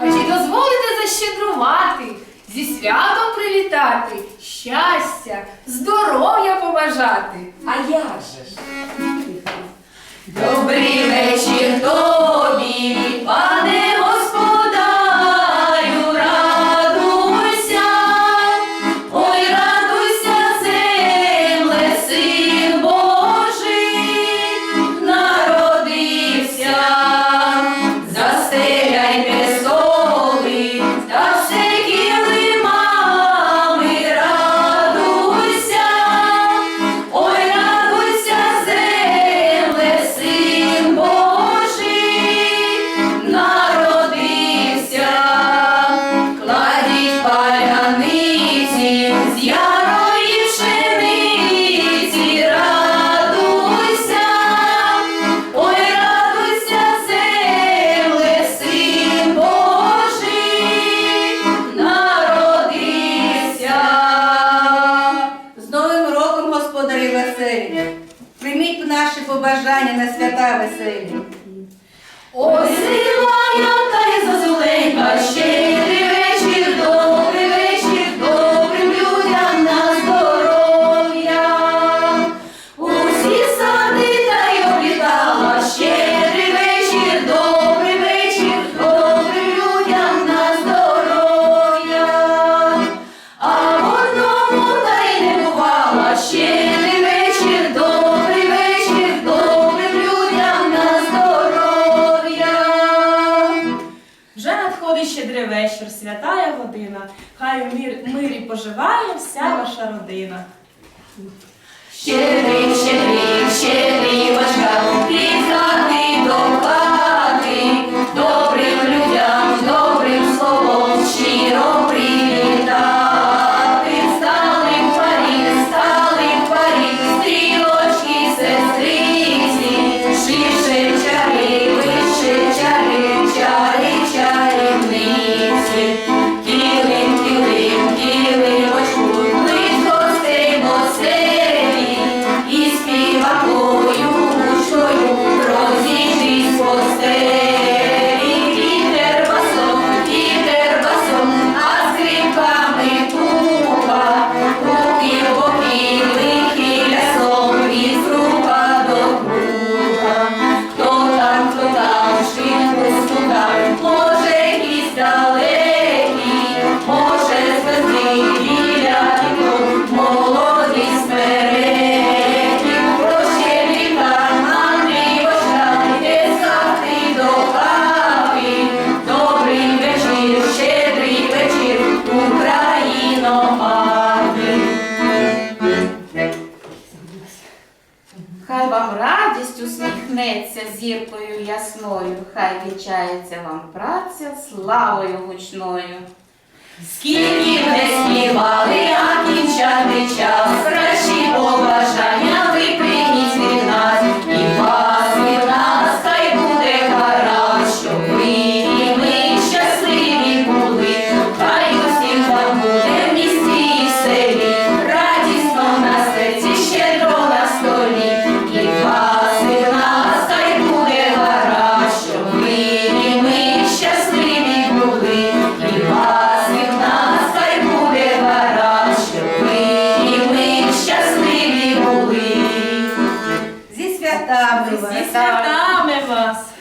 А чи дозволите защедрувати, зі святом привітати, щастя, здоров'я побажати? А я же ж. Добрий вечір! Прийміть наші побажання на свята веселі. Ой, зима, та й зозуленька ще. вечір, святая година, хай у мир, мирі поживає вся ваша родина. Щирий, щирий, щирий. Хай вам радість усміхнеться зіркою ясною, хай вічається вам праця славою гучною. Скільки не співали, а кінчати час, кращі побажання випрямили. Não, existe isso é não, meu irmão.